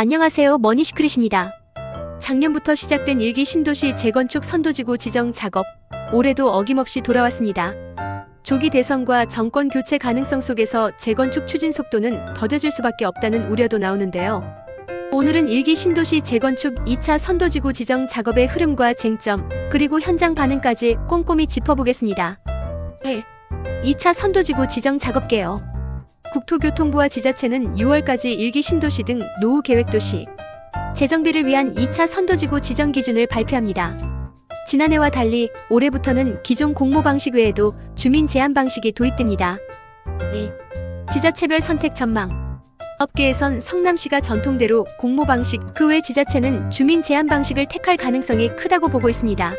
안녕하세요. 머니시크릿입니다. 작년부터 시작된 일기 신도시 재건축 선도지구 지정 작업, 올해도 어김없이 돌아왔습니다. 조기 대선과 정권 교체 가능성 속에서 재건축 추진 속도는 더뎌질 수밖에 없다는 우려도 나오는데요. 오늘은 일기 신도시 재건축 2차 선도지구 지정 작업의 흐름과 쟁점, 그리고 현장 반응까지 꼼꼼히 짚어보겠습니다. 1. 2차 선도지구 지정 작업계요. 국토교통부와 지자체는 6월까지 일기 신도시 등 노후 계획 도시 재정비를 위한 2차 선도지구 지정 기준을 발표합니다. 지난해와 달리 올해부터는 기존 공모 방식 외에도 주민 제한 방식이 도입됩니다. 2. 지자체별 선택 전망 업계에선 성남시가 전통대로 공모 방식, 그 외 지자체는 주민 제한 방식을 택할 가능성이 크다고 보고 있습니다.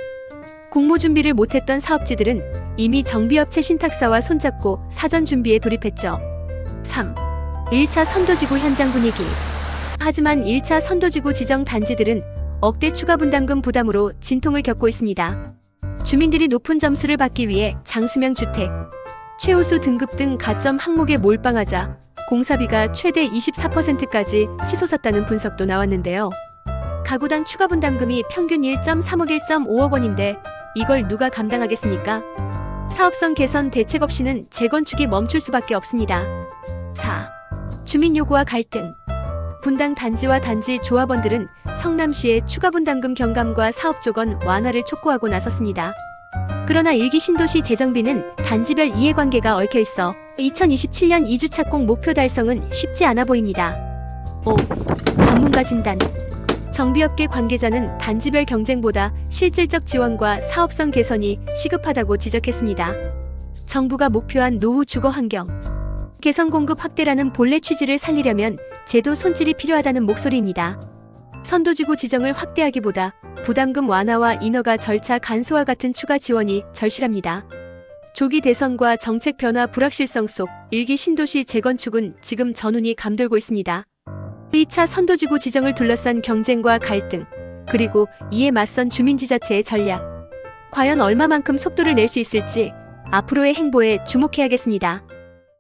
공모 준비를 못했던 사업지들은 이미 정비업체 신탁사와 손잡고 사전 준비에 돌입했죠. 3. 1차 선도지구 현장 분위기. 하지만 1차 선도지구 지정 단지들은 억대 추가 분담금 부담으로 진통을 겪고 있습니다. 주민들이 높은 점수를 받기 위해 장수명 주택, 최우수 등급 등 가점 항목에 몰빵하자 공사비가 최대 24%까지 치솟았다는 분석도 나왔는데요. 가구당 추가 분담금이 평균 1.3억 1.5억 원인데 이걸 누가 감당하겠습니까? 사업성 개선 대책 없이는 재건축이 멈출 수밖에 없습니다. 4. 주민 요구와 갈등. 분당 단지와 단지 조합원들은 성남시의 추가 분담금 경감과 사업 조건 완화를 촉구하고 나섰습니다. 그러나 일기 신도시 재정비는 단지별 이해관계가 얽혀 있어 2027년 2주 착공 목표 달성은 쉽지 않아 보입니다. 5. 전문가 진단. 정비업계 관계자는 단지별 경쟁보다 실질적 지원과 사업성 개선이 시급하다고 지적했습니다. 정부가 목표한 노후 주거 환경, 개선 공급 확대라는 본래 취지를 살리려면 제도 손질이 필요하다는 목소리입니다. 선도지구 지정을 확대하기보다 부담금 완화와 인허가 절차 간소화 같은 추가 지원이 절실합니다. 조기 대선과 정책 변화 불확실성 속 일기 신도시 재건축은 지금 전운이 감돌고 있습니다. 2차 선도지구 지정을 둘러싼 경쟁과 갈등, 그리고 이에 맞선 주민지자체의 전략. 과연 얼마만큼 속도를 낼 수 있을지 앞으로의 행보에 주목해야겠습니다.